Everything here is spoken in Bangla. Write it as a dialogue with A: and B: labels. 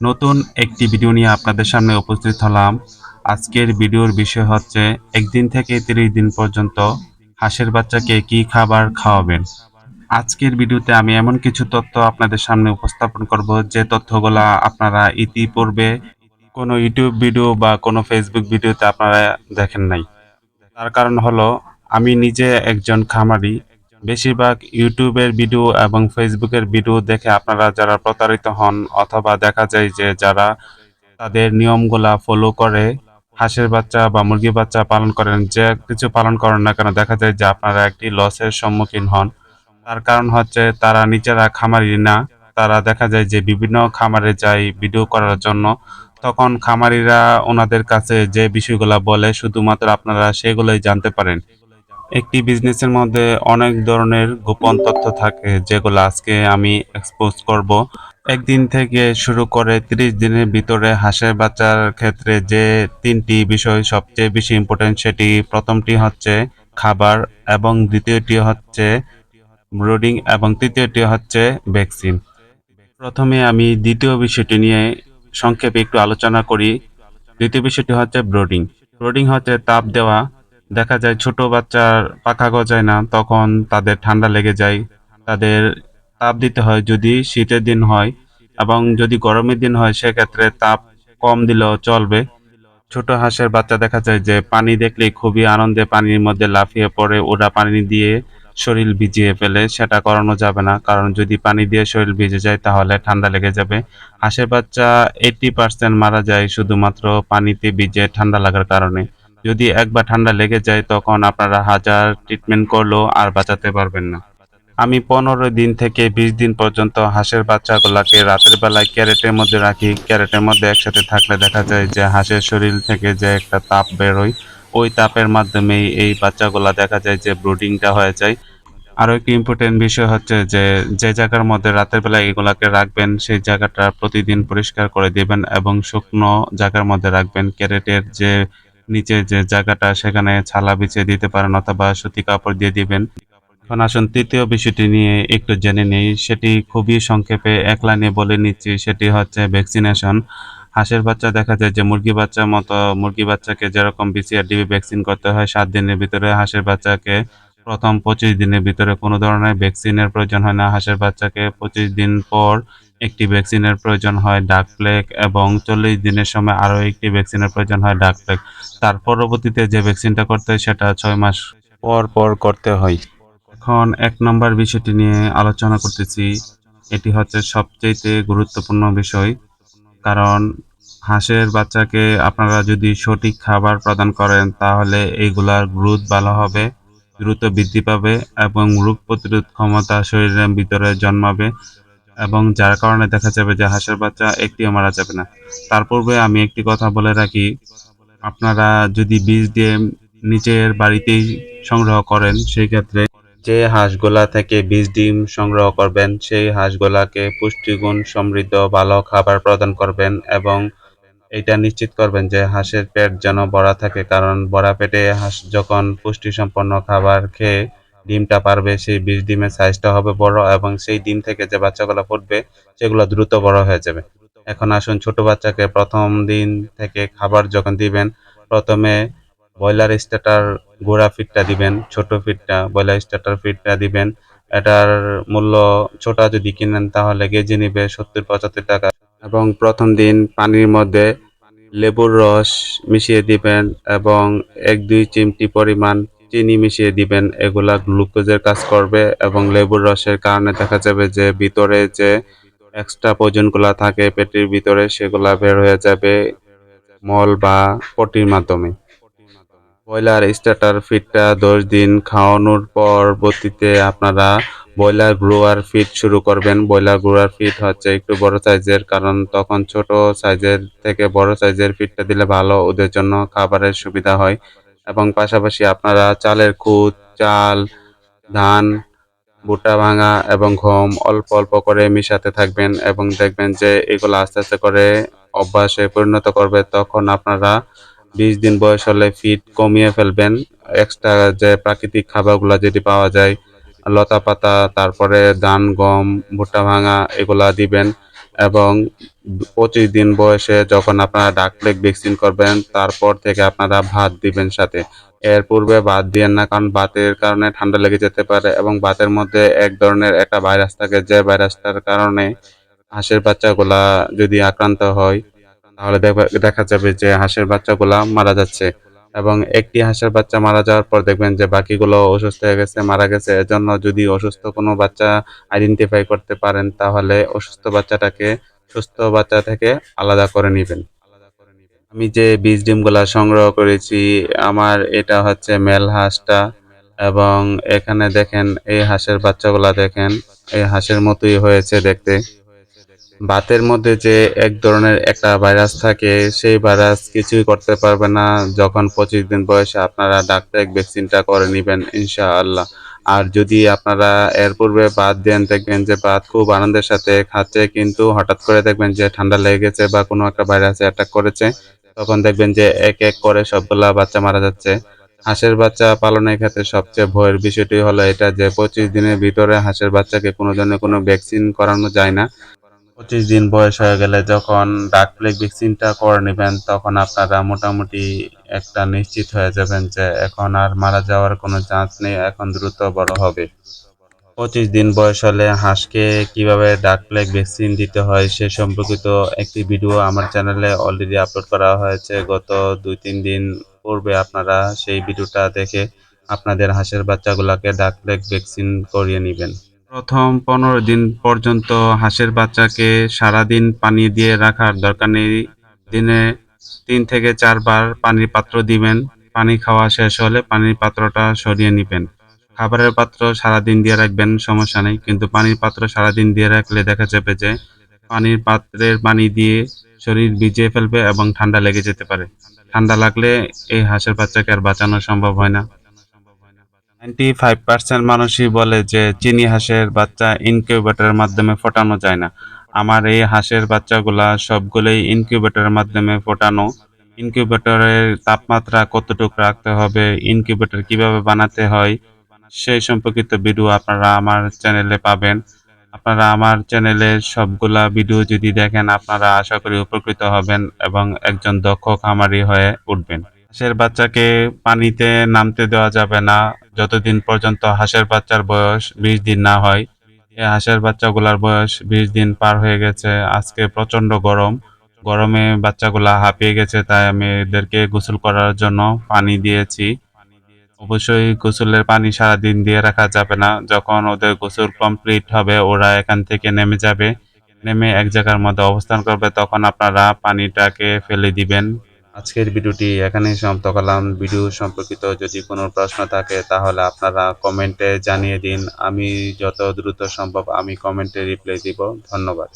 A: নতুন একটি ভিডিও নিয়ে আপনাদের সামনে উপস্থিত হলাম। আজকের ভিডিওর বিষয় হচ্ছে, একদিন থেকে তিরিশ দিন পর্যন্ত হাঁসের বাচ্চাকে কি খাবার খাওয়াবেন? আজকের ভিডিওতে আমি এমন কিছু তথ্য আপনাদের সামনে উপস্থাপন করব, যে তথ্যগুলা আপনারা ইতিপূর্বে কোনো ইউটিউব ভিডিও বা কোনো ফেসবুক ভিডিওতে আপনারা দেখেন নাই। তার কারণ হলো, আমি নিজে একজন খামারি বেশিরভাগ ইউটিউবের ভিডিও এবং ফেসবুকের ভিডিও দেখে আপনারা যারা প্রতারিত হন অথবা দেখা যায় যে যারা তাদের নিয়মগুলা ফলো করে, হাঁসের বাচ্চা বা মুরগির বাচ্চা পালন করেন, যে কিছু পালন করেন না কেন, দেখা যায় যে আপনারা একটি লসের সম্মুখীন হন। তার কারণ হচ্ছে তারা নিজেরা খামারি না, তারা দেখা যায় যে বিভিন্ন খামারে যায় ভিডিও করার জন্য। তখন খামারিরা ওনাদের কাছে যে বিষয়গুলো বলে, শুধুমাত্র আপনারা সেগুলোই জানতে পারেন। একটি বিজনেসের মধ্যে অনেক ধরনের গোপন তথ্য থাকে, যেগুলো আজকে আমি এক্সপোজ করব। একদিন থেকে শুরু করে তিরিশ দিনের ভিতরে হাঁসের বাচ্চার ক্ষেত্রে যে তিনটি বিষয় সবচেয়ে বেশি ইম্পর্টেন্ট সেটি প্রথমটি হচ্ছে খাবার এবং দ্বিতীয়টি হচ্ছে ব্রোডিং এবং তৃতীয়টি হচ্ছে ভ্যাকসিন প্রথমে আমি দ্বিতীয় বিষয়টি নিয়ে সংক্ষেপে একটু আলোচনা করি। দ্বিতীয় বিষয়টি হচ্ছে ব্রোডিং ব্রোডিং হচ্ছে তাপ দেওয়া দেখা যায় ছোট বাচ্চার পাখা গজায় না, তখন তাদের ঠান্ডা লেগে যায়। তাদের তাপ দিতে হয় যদি শীতের দিন হয় এবং যদি গরমের দিন হয়, সেক্ষেত্রে তাপ কম দিলেও চলবে। ছোট হাঁসের বাচ্চা দেখা যায় যে পানি দেখলে খুবই আনন্দে পানির মধ্যে লাফিয়ে পড়ে, ওরা পানি দিয়ে শরীর ভিজিয়ে ফেলে, সেটা করানো যাবে না। কারণ যদি পানি দিয়ে শরীর ভিজে যায়, তাহলে ঠান্ডা লেগে যাবে। হাঁসের বাচ্চা এইটি পার্সেন্ট মারা যায় শুধুমাত্র পানিতে ভিজে ঠান্ডা লাগার কারণে। যদি একবার ঠান্ডা লেগে যায়, তখন আপনারা হাজার ট্রিটমেন্ট করলেও আর বাঁচাতে পারবেন না। আমি পনেরো দিন থেকে বিশ দিন পর্যন্ত হাঁসের বাচ্চাগুলোকে রাতের বেলায় ক্যারেটের মধ্যে রাখি। ক্যারেটের মধ্যে একসাথে থাকলে দেখা যায় যে হাঁসের শরীর থেকে যে একটা তাপ বেরোয়, ওই তাপের মাধ্যমেই এই বাচ্চাগুলা দেখা যায় যে ব্রুডিংটা হয়ে যায়। আরও একটি ইম্পর্টেন্ট বিষয় হচ্ছে যে যে জায়গার মধ্যে রাতের বেলা এগুলাকে রাখবেন, সেই জায়গাটা প্রতিদিন পরিষ্কার করে দেবেন এবং শুকনো জায়গার মধ্যে রাখবেন। ক্যারেটের যে নিচে যে জায়গাটা সেখানে ছালা বিছিয়ে দিতে পারেন অথবা সুতি কাপড় দিয়ে দিবেন। এখন আসুন, তৃতীয় বিষয়টি নিয়ে একটু জেনে নেই। সেটি খুবই সংক্ষেপে এক লাইনে বলে নিচ্ছি। সেটি হচ্ছে ভ্যাকসিনেশন হাঁসের বাচ্চা দেখা যায় যে মুরগি বাচ্চার মতো মুরগি বাচ্চাকে যেরকম বিসিআর ডিবি ভ্যাকসিন করতে হয়, সাত দিনের ভিতরে হাঁসের বাচ্চাকে প্রথম পঁচিশ দিনের ভিতরে কোনো ধরনের ভ্যাকসিনের প্রয়োজন হয় না। হাঁসের বাচ্চাকে পঁচিশ দিন পর একটি ভ্যাকসিনের প্রয়োজন হয় ডাক প্লেগ এবং চল্লিশ দিনের সময় আরও একটি ভ্যাকসিনের প্রয়োজন হয় ডাক প্লেগ তার পরবর্তীতে যে ভ্যাকসিনটা করতে হয়, সেটা ছয় মাস পর পর করতে হয়। এখন এক নম্বর বিষয়টি নিয়ে আলোচনা করতেছি। এটি হচ্ছে সবচেয়ে গুরুত্বপূর্ণ বিষয়। কারণ হাঁসের বাচ্চাকে আপনারা যদি সঠিক খাবার প্রদান করেন, তাহলে এইগুলার গ্রোথ ভালো হবে, দ্রুত বৃদ্ধি পাবে এবং রোগ প্রতিরোধ ক্ষমতা শরীরের ভিতরে জন্মাবে। এবং যার কারণে দেখা যাবে যে হাঁসের বাচ্চা একটিও মারা যাবে না। তার পূর্বে আমি একটি কথা বলে রাখি, আপনারা যদি বীজ দিয়ে নিজের বাড়িতেই সংগ্রহ করেন সেই ক্ষেত্রে যে হাঁসগুলা থেকে বীজ ডিম সংগ্রহ করবেন, সেই হাঁসগুলাকে পুষ্টিগুণ সমৃদ্ধ ভালো খাবার প্রদান করবেন এবং এটা নিশ্চিত করবেন যে হাঁসের পেট যেন ভরা থাকে। কারণ ভরা পেটে হাঁস যখন পুষ্টি সম্পন্ন খাবার খেয়ে ডিমটা পারবে, সেই বীজ ডিমের সাইজটা হবে বড় এবং সেই ডিম থেকে যে বাচ্চাগুলো ফুটবে, সেগুলো দ্রুত বড় হয়ে যাবে। এখন আসুন ছোট বাচ্চাকে প্রথম দিন থেকে খাবার যখন দিবেন, প্রথমে ব্রয়লার স্টার্টার গোড়া ফিটটা দিবেন, ছোট ফিটটা ব্রয়লার স্টার্টার ফিটটা দিবেন। এটার মূল্য ছোটা যদি কিনেন, তাহলে কেজি নিবে সত্তর, পঁচাত্তর টাকা। এবং প্রথম দিন পানির মধ্যে লেবুর রস মিশিয়ে দিবেন এবং এক দুই চিমটি পরিমাণ চিনি মিশিয়ে দিবেন, এগুলা গ্লুকোজের কাজ করবে এবং লেবুর রসের কারণে দেখা যাবে যে ভিতরে যে এক্সট্রা প্রয়োজনগুলা থাকে পেটের ভিতরে, সেগুলা বের হয়ে যাবে মল বা পটির মাধ্যমে। ব্রয়লার স্টার্টার ফিডটা দশ দিন খাওয়ানোর পরবর্তীতে আপনারা ব্রয়লার গ্রোয়ার ফিড শুরু করবেন। ব্রয়লার গ্রোয়ার ফিড হচ্ছে একটু বড় সাইজের কারণ তখন ছোট সাইজের থেকে বড় সাইজের ফিডটা দিলে ভালো, ওদের জন্য খাবারের সুবিধা হয়। এবং পাশাপাশি আপনারা চালের খুদ, চাল, ধান, ভুট্টা ভাঙা এবং গম অল্প অল্প করে মিশাতে থাকবেন এবং দেখবেন যে এগুলো আস্তে আস্তে করে অভ্যাসে পরিণত করবে, তখন আপনারা বিশ দিন বয়স হলে ফিট কমিয়ে ফেলবেন। এক্সট্রা যে প্রাকৃতিক খাবারগুলো যেটি পাওয়া যায় লতা পাতা তারপরে ধান, গম, ভুট্টা ভাঙা এগুলা দিবেন। এবং পঁচিশ দিন বয়সে যখন আপনারা ডাক ভ্যাকসিন করবেন, তারপর থেকে আপনারা ভাত দিবেন সাথে। এর পূর্বে ভাত দিয়েন না, কারণ ভাতের কারণে ঠান্ডা লেগে যেতে পারে এবং ভাতের মধ্যে এক ধরনের একটা ভাইরাস থাকে, যে ভাইরাসটার কারণে হাঁসের বাচ্চাগুলা যদি আক্রান্ত হয়, তাহলে দেখা যাবে যে হাঁসের বাচ্চাগুলা মারা যাচ্ছে। এবং একটি হাঁসের বাচ্চা মারা যাওয়ার পর দেখবেন যে বাকিগুলো অসুস্থ হয়ে গেছে, মারা গেছে। এজন্য যদি অসুস্থ কোনো বাচ্চা আইডেন্টিফাই করতে পারেন, তাহলে অসুস্থ বাচ্চাটাকে, সুস্থ বাচ্চা থেকে আলাদা করে নেবেন। আমি যে বীজ ডিমগুলা সংগ্রহ করেছি, আমার এটা হচ্ছে মেল হাঁসটা এবং এখানে দেখেন, এই হাঁসের বাচ্চাগুলা দেখেন, এই হাঁসের মতোই হয়েছে দেখতে। বাতের মধ্যে যে এক ধরনের একটা ভাইরাস থাকে, সেই ভাইরাস কিছুই করতে পারবে না। যখন পঁচিশ দিন বয়সে আপনারা ডাক্তার ভ্যাকসিনটা করে নেবেন, ইনশাআল্লাহ। আর যদি আপনারা এর পূর্বে বাদ দেন, দেখবেন যে বাদ খুব আনন্দের সাথে খাচ্ছে, কিন্তু হঠাৎ করে দেখবেন যে ঠান্ডা লেগে গেছে বা কোনো একটা ভাইরাসে অ্যাটাক করেছে, তখন দেখবেন যে এক এক করে সবগুলা বাচ্চা মারা যাচ্ছে। হাঁসের বাচ্চা পালনের ক্ষেত্রে সবচেয়ে ভয়ের বিষয়টি হলো এটা যে পঁচিশ দিনের ভিতরে হাঁসের বাচ্চাকে কোনো ধরনের কোনো ভ্যাকসিন করানো যায় না। পঁচিশ দিন বয়স হয়ে গেলে যখন ডাক প্লেগ ভ্যাকসিনটা করে নেবেন, তখন আপনারা মোটামুটি একটা নিশ্চিত হয়ে যাবেন যে এখন আর মারা যাওয়ার কোনো চান্স নেই, এখন দ্রুত বড় হবে। পঁচিশ দিন বয়স হলে হাঁসকে কীভাবে ডাক প্লেগ ভ্যাকসিন দিতে হয় সে সম্পর্কিত একটি ভিডিও আমার চ্যানেলে অলরেডি আপলোড করা হয়েছে। গত দুই তিন দিন পূর্বে আপনারা সেই ভিডিওটা দেখে আপনাদের হাঁসের বাচ্চাগুলোকে ডাক প্লেগ ভ্যাকসিন করিয়ে নেবেন। প্রথম পনেরো দিন পর্যন্ত হাঁসের বাচ্চাকে সারাদিন পানি দিয়ে রাখার দরকার নেই। দিনে তিন থেকে চারবার পানির পাত্র দিবেন। পানি খাওয়া শেষ হলে পানির পাত্রটা সরিয়ে নেবেন। খাবারের পাত্র সারাদিন দিয়ে রাখবেন, সমস্যা নেই। কিন্তু পানির পাত্র সারাদিন দিয়ে রাখলে দেখা যাবে যে পানির পাত্রের পানি দিয়ে শরীর ভিজিয়ে ফেলবে এবং ঠান্ডা লেগে যেতে পারে। ঠান্ডা লাগলে এই হাঁসের বাচ্চাকে আর বাঁচানো সম্ভব হয় না। নাইনটি ফাইভ পার্সেন্ট মানুষই বলে যে চিনি হাঁসের বাচ্চা ইনকিউবেটরের মাধ্যমে ফোটানো যায় না। আমার এই হাঁসের বাচ্চাগুলা সবগুলোই ইনকিউবেটরের মাধ্যমে ফোটানো। ইনকিউবেটরের তাপমাত্রা কতটুকু রাখতে হবে ইনকিউবেটর কীভাবে বানাতে হয়, সেই সম্পর্কিত ভিডিও আপনারা আমার চ্যানেলে পাবেন। আপনারা আমার চ্যানেলের সবগুলা ভিডিও যদি দেখেন, আপনারা আশা করি উপকৃত হবেন এবং একজন দক্ষ খামারি হয়ে উঠবেন। হাঁসের বাচ্চাকে পানিতে নামতে দেওয়া যাবে না। যতদিন পর্যন্ত হাঁসের বাচ্চার বয়স বিশ দিন না হয় এই হাঁসের বাচ্চাগুলার বয়স বিশ দিন পার হয়ে গেছে। আজকে প্রচণ্ড গরম। গরমে বাচ্চাগুলা হাঁপিয়ে গেছে, তাই আমি এদেরকে গোসল করার জন্য পানি দিয়েছি। অবশ্যই গোসলের পানি সারাদিন দিয়ে রাখা যাবে না। যখন ওদের গোসল কমপ্লিট হবে, ওরা এখান থেকে নেমে যাবে। নেমে এক জায়গার মধ্যে অবস্থান করবে, তখন আপনারা পানিটাকে ফেলে দিবেন। আজকের ভিডিওটি এখানেই সমাপ্ত করলাম। ভিডিও সম্পর্কিত যদি কোনো প্রশ্ন থাকে, তাহলে আপনারা কমেন্টে জানিয়ে দিন। আমি যত দ্রুত সম্ভব আমি কমেন্টে রিপ্লাই দিব। ধন্যবাদ।